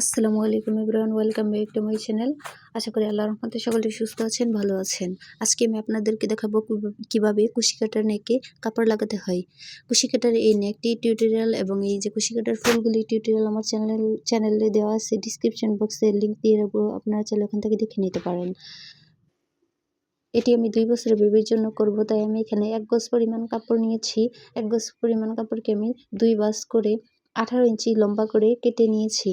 আসসালামু আলাইকুম everyone, welcome back to my channel. আশা করি আল্লাহর রহমতে সকলে সুস্থ আছেন, ভালো আছেন। আজকে আমি আপনাদেরকে দেখাবো কীভাবে কীভাবে কুশি কাটার নেকে কাপড় লাগাতে হয়। কুশি কাটার এই নেকটি টিউটোরিয়াল এবং এই যে কুশি কাটার ফুলগুলি টিউটোরিয়াল আমার চ্যানেল, চ্যানেলে দেওয়া আছে ডিসক্রিপশন বক্সে লিঙ্ক দিয়ে রাখব, আপনারা চাইলে ওখান থেকে দেখে নিতে পারেন। এটি আমি দুই বছরের বেবির জন্য করব, তাই আমি এখানে এক গজ পরিমাণ কাপড় নিয়েছি। এক গজ পরিমাণ কাপড়কে আমি দুই বাস করে আঠারো ইঞ্চি লম্বা করে কেটে নিয়েছি।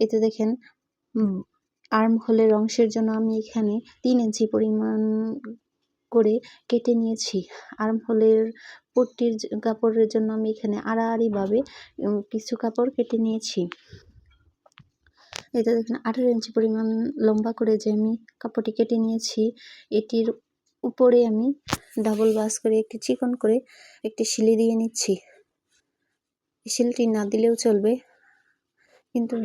এতে দেখেন আর্ম হোলের অংশের জন্য আমি এখানে তিন ইঞ্চি পরিমাণ করে কেটে নিয়েছি। আর্ম হোলের পট্টির কাপড়ের জন্য আমি এখানে আড়াআড়িভাবে কিছু কাপড় কেটে নিয়েছি। এটা দেখেন, আঠারো ইঞ্চি পরিমাণ লম্বা করে যে আমি কাপড়টি কেটে নিয়েছি, এটির উপরে আমি ডাবল বাস করে একটি চিকন করে একটি শিলি দিয়ে নিচ্ছি। শিলটি না দিলেও চলবে। কিন্তু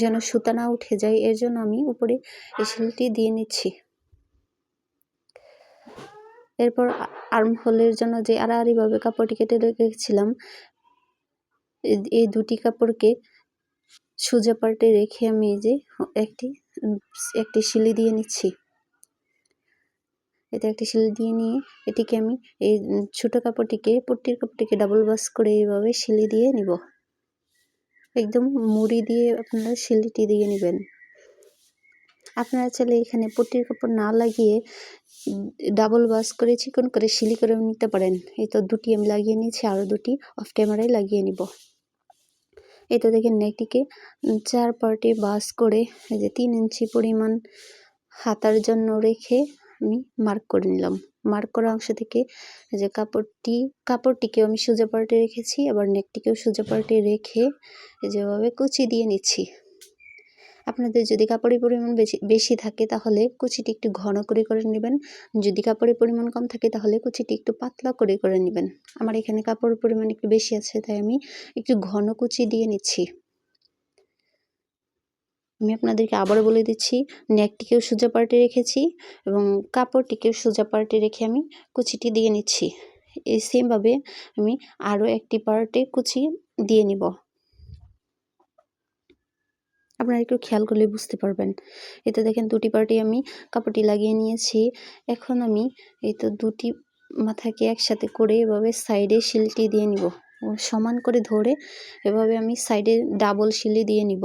যেন সুতা না উঠে যায়, এর জন্য আমি উপরে এই শিলটি দিয়ে নিচ্ছি। এরপর আর্ম হোলের জন্য যে আড়াআড়িভাবে কাপড়টি কেটে রেখেছিলাম এই দুটি কাপড়কে সোজা পাল্টে রেখে আমি এই যে একটি একটি শিলি দিয়ে নিচ্ছি। এতে একটি শিলি দিয়ে নিয়ে এটিকে আমি এই ছোটো কাপড়টিকে, পট্টির কাপড়টিকে ডাবল বাস করে এইভাবে শিলি দিয়ে নিব। একদম মুড়ি দিয়ে আপনারা শিলিটি দিয়ে নেবেন। আপনারা চাইলে এখানে পট্টির কাপড় না লাগিয়ে ডাবল বাস করে, চিকন করে, শিলি করে নিতে পারেন। এই তো দুটি আমি লাগিয়ে নিয়েছি আরও দুটি অফ ক্যামেরায় লাগিয়ে নিব। এই তো দেখেন নেকটিকে চার পার্টে বাস করে এই যে তিন ইঞ্চি পরিমাণ হাতার জন্য রেখে আমি মার্ক করে নিলাম। মার্ক করা অংশ থেকে যে কাপড়টি, কাপড়টিকেও আমি সোজা পাল্টে রেখেছি, আবার নেকটিকেও সোজা পাল্টে রেখে যেভাবে কুচি দিয়ে নিচ্ছি। আপনাদের যদি কাপড়ের পরিমাণ বেশি বেশি থাকে তাহলে কুচিটি একটু ঘন করে করে নেবেন। যদি কাপড়ের পরিমাণ কম থাকে তাহলে কুচিটি একটু পাতলা করে করে নেবেন। আমার এখানে কাপড়ের পরিমাণ একটু বেশি আছে, তাই আমি একটু ঘন কুচি দিয়ে নিচ্ছি। আমি আপনাদেরকে আবারও বলে দিচ্ছি নেকটিকেও সোজা পাল্টে রেখেছি এবং কাপড়টিকেও সোজা পাল্টে রেখে আমি কুচিটি দিয়ে নিচ্ছি। এই সেমভাবে আমি আরও একটি পার্টে কুচি দিয়ে নিব। আপনারা একটু খেয়াল করলে বুঝতে পারবেন। এতে দেখেন দুটি পার্টি আমি কাপড়টি লাগিয়ে নিয়েছি। এখন আমি এই তো দুটি মাথাকে একসাথে করে এভাবে সাইডে শিলটি দিয়ে নিব। সমান করে ধরে এভাবে আমি সাইডে ডাবল শিলি দিয়ে নিব।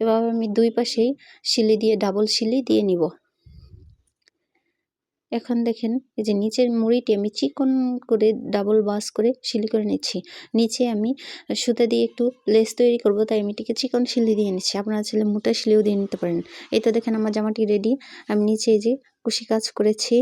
এভাবে আমি দুই পাশেই শিলি দিয়ে ডাবল শিলি দিয়ে নিব। এখন দেখেন, এই যে নিচের মুড়িটি আমি চিকন করে ডাবল বাস করে শিলি করে নিচ্ছি। নিচে আমি সুতা দিয়ে একটু লেস তৈরি করব, তাই আমি এটিকে চিকন শিলি দিয়ে নিচ্ছি। আপনারা ছেলে মোটা শিলিও দিয়ে নিতে পারেন। এই তো দেখেন, আমার জামাটি রেডি আমি নিচে এই যে কুশি কাজ করেছি।